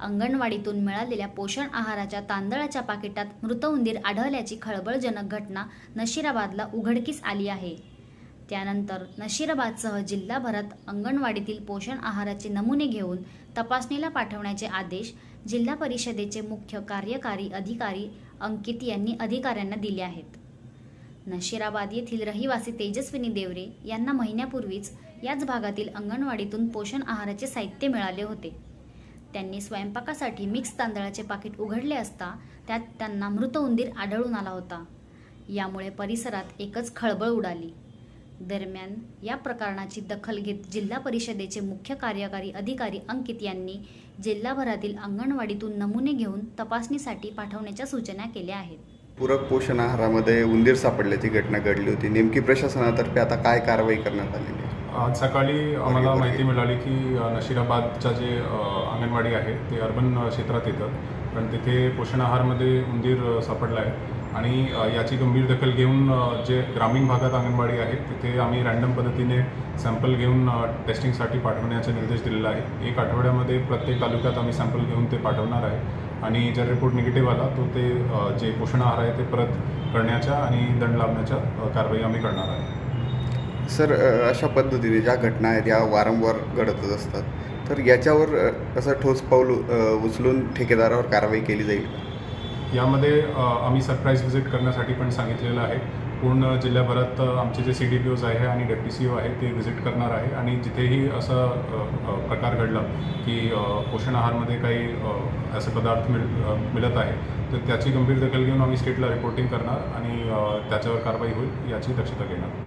अंगणवाडीतून मिळालेल्या पोषण आहाराच्या तांदळाच्या पाकिटात मृत उंदीर आढळल्याची खळबळजनक घटना नशिराबादला उघडकीस आली आहे. त्यानंतर नशिराबादसह जिल्हाभरात अंगणवाडीतील पोषण आहाराचे नमुने घेऊन तपासणीला पाठवण्याचे आदेश जिल्हा परिषदेचे मुख्य कार्यकारी अधिकारी अंकित यांनी अधिकाऱ्यांना दिले आहेत. नशिराबाद येथील रहिवासी तेजस्विनी देवरे यांना महिन्यापूर्वीच याच भागातील अंगणवाडीतून पोषण आहाराचे साहित्य मिळाले होते. त्यांनी स्वयंपाकासाठी मिक्स तांदळाचे पाकिट उघडले असता त्यात त्यांना मृत उंदीर आढळून आला होता. यामुळे परिसरात एकच खळबळ उडाली. दरम्यान या प्रकरणाची दखल घेत जिल्हा परिषदेचे मुख्य कार्यकारी अधिकारी अंकित यांनी जिल्हाभरातील अंगणवाडीतून नमुने घेऊन तपासणीसाठी पाठवण्याच्या सूचना केल्या आहेत. पूरक पोषण आहारामध्ये उंदीर सापडल्याची घटना घडली होती. नेमकी प्रशासनातर्फे आता काय कारवाई करण्यात आलेली आज सकाळी आम्हाला माहिती मिळाली की नशिराबादच्या जे अंगणवाडी आहे ते अर्बन क्षेत्रात येतं. पण तिथे पोषण आहारमध्ये उंदीर सापडला आहे. आणि याची गंभीर दखल घेऊन जे ग्रामीण भागात अंगणवाडी आहेत तिथे आम्ही रँडम पद्धतीने सॅम्पल घेऊन टेस्टिंगसाठी पाठवण्याचे निर्देश दिलेला आहे एक आठवड्यामध्ये प्रत्येक तालुक्यात आम्ही सॅम्पल घेऊन ते पाठवणार आहे. आणि जर रिपोर्ट निगेटिव्ह आला तो ते जे पोषण आहार आहे ते परत करण्याच्या आणि दंड लावण्याच्या कारवाई आम्ही करणार आहे. सर अशा पद्धतीने ज्या घटना आहेत या वारंवार घडतच असतात तर याच्यावर असं ठोस पाऊल उचलून ठेकेदारावर कारवाई केली जाईल यामध्ये आम्ही सरप्राईज व्हिजिट करण्यासाठी पण सांगितलेलं आहे. पूर्ण जिल्ह्याभरात आमचे जे सी डी पी ओज आहे आणि डेप्टी सी ओ आहे ते व्हिजिट करणार आहे. आणि जिथेही असं प्रकार घडला की पोषण आहारमध्ये काही असे पदार्थ मिळ मिळत आहे तर त्याची गंभीर दखल घेऊन आम्ही स्टेटला रिपोर्टिंग करणार आणि त्याच्यावर कारवाई होईल याची दक्षता घेणार.